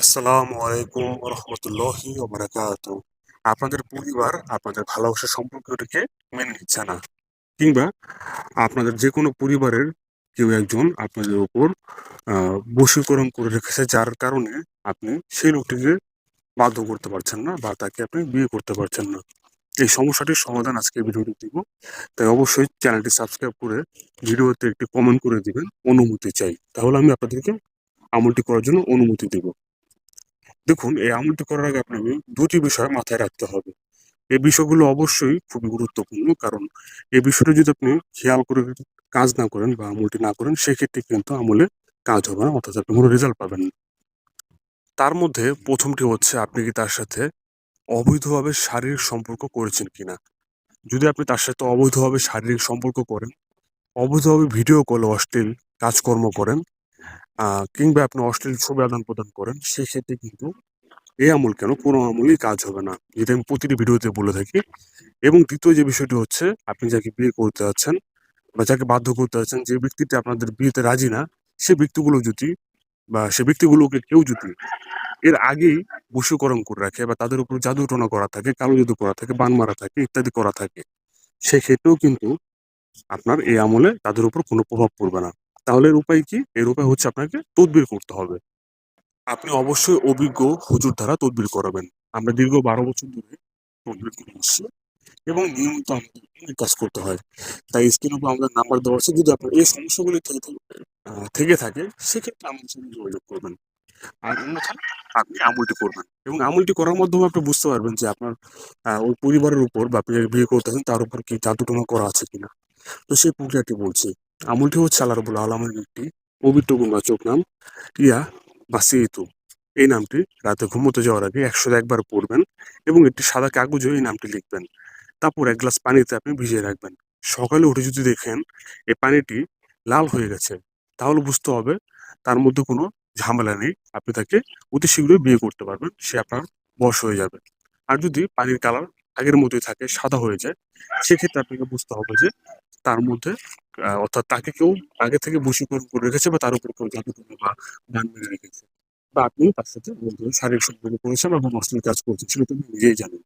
আসসালামু আলাইকুম রহমতুল্লাহি ওবারাকাত আপনাদের পরিবার আপনাদের ভালোবাসার সম্পর্কটিকে মেনে নিচ্ছে না, কিংবা আপনাদের যে কোনো পরিবারের কেউ একজন আপনাদের ওপর বশীকরণ করে রেখেছে, যার কারণে আপনি সেই লোকটিকে বাধ্য করতে পারছেন না বা তাকে আপনি বিয়ে করতে পারছেন না। এই সমস্যাটির সমাধান আজকে ভিডিওটি দিব। তাই অবশ্যই চ্যানেলটি সাবস্ক্রাইব করে ভিডিওতে একটি কমেন্ট করে দিবেন, অনুমতি চাই। তাহলে আমি আপনাদেরকে আমলটি করার জন্য অনুমতি দেব। দেখুন, এই আমলটি করার আগে আপনাকে দুটি বিষয় মাথায় রাখতে হবে। এই বিষয়গুলো অবশ্যই খুবই গুরুত্বপূর্ণ, কারণ এই বিষয়টা যদি আপনি খেয়াল করে কাজ না করেন বা আমলটি না করেন, সেক্ষেত্রে কিন্তু আমলে কাজ হবে না, অর্থাৎ আপনি কোনো রেজাল্ট পাবেন না। তার মধ্যে প্রথমটি হচ্ছে, আপনি কি তার সাথে অবৈধভাবে শারীরিক সম্পর্ক করেছেন কিনা? যদি আপনি তার সাথে অবৈধভাবে শারীরিক সম্পর্ক করেন, অবৈধভাবে ভিডিও কল অশ্লীল কাজকর্ম করেন কিংবা আপনি অশ্লীল ছবি আদান প্রদান করেন সেক্ষেত্রে কিন্তু এই আমল কেন? কোনো আমলই কাজ হবে না। যেটা আমি প্রতিটি ভিডিওতে বলে থাকি। এবং দ্বিতীয় যে বিষয়টি হচ্ছে, আপনি যাকে বিয়ে করতে যাচ্ছেন বা যাকে বাধ্য করতে যাচ্ছেন, যে ব্যক্তিটি আপনাদের বিয়েতে রাজি না, সে ব্যক্তিগুলো যদি বা সে ব্যক্তিগুলোকে কেউ যদি এর আগেই বশীকরণ করে রাখে বা তাদের উপর জাদু টোনা করা থাকে, কালো জাদু করা থাকে, বান মারা থাকে, ইত্যাদি করা থাকে, সেক্ষেত্রেও কিন্তু আপনার এই আমলে তাদের উপর কোনো প্রভাব পড়বে না। তাহলে এর উপায় কি? এর উপায় হচ্ছে আপনাকে তদবির করতে হবে। আপনি অবশ্যই অভিজ্ঞ হুজুর দ্বারা তদবির করাবেন। আমরা দীর্ঘ বারো বছর ধরে তদবির করে আসছি এবং নিয়মিত আমাদের কাজ করতে হয়। তাই স্ক্রিন উপর আমাদের নাম্বার দেওয়া আছে। যদি আপনার এই সমস্যাগুলি থেকে থাকে সেক্ষেত্রে আমাদের সঙ্গে যোগাযোগ করবেন। আর অন্যথায় আপনি আমলটি করবেন এবং আমলটি করার মাধ্যমে আপনি বুঝতে পারবেন যে আপনার ওই পরিবারের উপর বা আপনি বিয়ে করতেছেন, তার উপর কি জাদুটোনা করা আছে কিনা। তো সেই প্রক্রিয়াটি বলছি। আমলটি হচ্ছে আল্লাহ রবুল আলমের একটি পবিত্র গুণবাচক নাম ইয়া বা সেতু এই নামটি রাতে ঘুমোতে যাওয়ার আগে একশো একবার পড়বেন এবং একটি সাদা কাগজে এই নামটি লিখবেন তারপর এক গ্লাস পানিতে আপনি ভিজিয়ে রাখবেন সকালে উঠে যদি দেখেন এই পানিটি লাল হয়ে গেছে তাহলে বুঝতে হবে তার মধ্যে কোনো ঝামেলা নেই আপনি তাকে অতি শীঘ্রই বিয়ে করতে পারবেন সে আপনার বশ হয়ে যাবে আর যদি পানির কালার আগের মতোই থাকে সাদা হয়ে যায় সেক্ষেত্রে আপনাকে বুঝতে হবে যে তার মধ্যে অর্থাৎ তাকে কেউ আগে থেকে বশীকরণ করে রেখেছে বা তার উপর কেউ জাদু করে বা গান মেরে রেখেছে। বা আপনি তার সাথে শারীরিক সম্পর্ক করেছেন এবং অশ্লীল কাজ করেছেন, সেটা তুমি নিজেই জানেন।